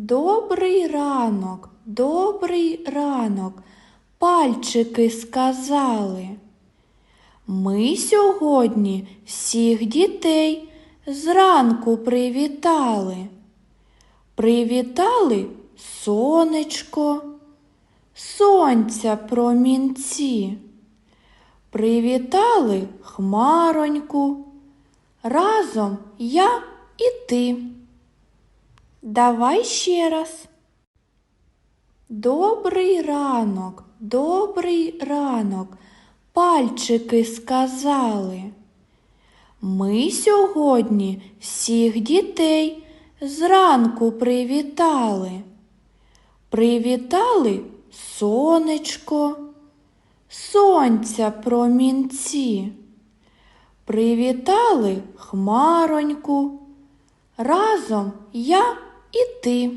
Добрий ранок, добрий ранок, пальчики сказали. Ми сьогодні всіх дітей зранку привітали. Привітали сонечко, сонця промінці. Привітали хмароньку, разом я і ти. Давай ще раз. Добрий ранок, добрий ранок, пальчики сказали. Ми сьогодні всіх дітей зранку привітали. Привітали сонечко, сонця промінці. Привітали хмароньку, разом я і ти.